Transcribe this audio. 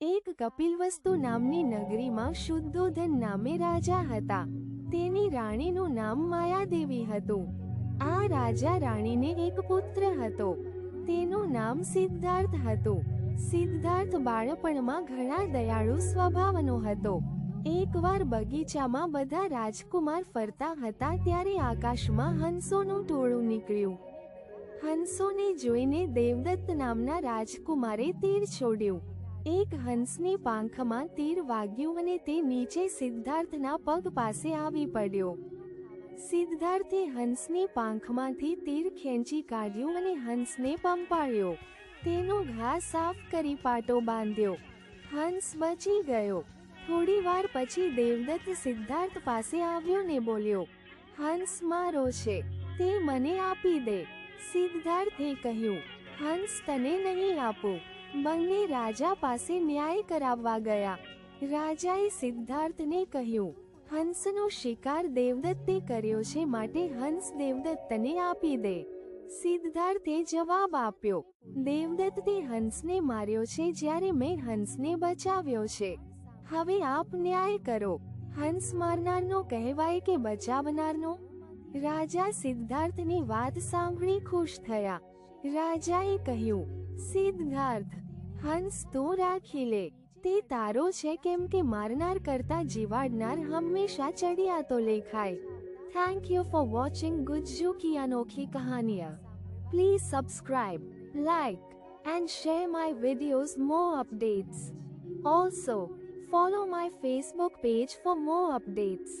એક કપિલવસ્તુ નામની નગરીમાં શુદ્ધોધન નામે રાજા હતા. તેની રાણીનું નામ માયાદેવી હતું. આ રાજા રાણીને એક પુત્ર હતો. તેનું નામ સિદ્ધાર્થ હતું. સિદ્ધાર્થ બાળપણમાં ઘણા દયાળુ સ્વભાવનો હતો. એકવાર બગીચામાં બધા રાજકુમાર ફરતા હતા ત્યારે આકાશમાં હંસોનું ટોળું નીકળ્યું. હંસોને જોઈને દેવદત્ત નામના રાજકુમારે તીર છોડ્યું. એક હંસની પાંખમાં તીર વાગ્યું અને તે નીચે સિદ્ધાર્થના પગ પાસે આવી પડ્યો. સિદ્ધાર્થે હંસની પાંખમાંથી તીર ખેંચી કાઢ્યું અને હંસને પંપાળ્યો. તેનો ઘા સાફ કરી પાટો બાંધ્યો. હંસ બચી ગયો. થોડી વાર પછી દેવદત્ત સિદ્ધાર્થ પાસે આવ્યો ને બોલ્યો, હંસ મારો છે, તે મને આપી દે. સિદ્ધાર્થે કહ્યું, હંસ તને નહીં આપું. બંને રાજા પાસે ન્યાય કરાવવા ગયા. રાજાએ સિદ્ધાર્થને કહ્યું, હંસનો શિકાર દેવદત્તે કર્યો છે માટે હંસ દેવદત્તને આપી દે. સિદ્ધાર્થે જવાબ આપ્યો, દેવદત્તે હંસને માર્યો છે જ્યારે મેં હંસને બચાવ્યો છે. હવે આપ ન્યાય કરો. હંસ મારનારનો કહેવાય કે બચાવનારનો? રાજા સિદ્ધાર્થની વાત સાંભળી ખુશ થયા. રાજાએ કહ્યું, સિદ્ધાર્થ હંસ તું રાખી લે તે તારો છે કેમ કે મારનાર કરતા જીવાડનાર હંમેશા ચડિયાતો લેખાય thank you for watching Gujju કી અનોખી કહાનિયા please subscribe like and share my videos more updates. Also, follow my Facebook page for more updates.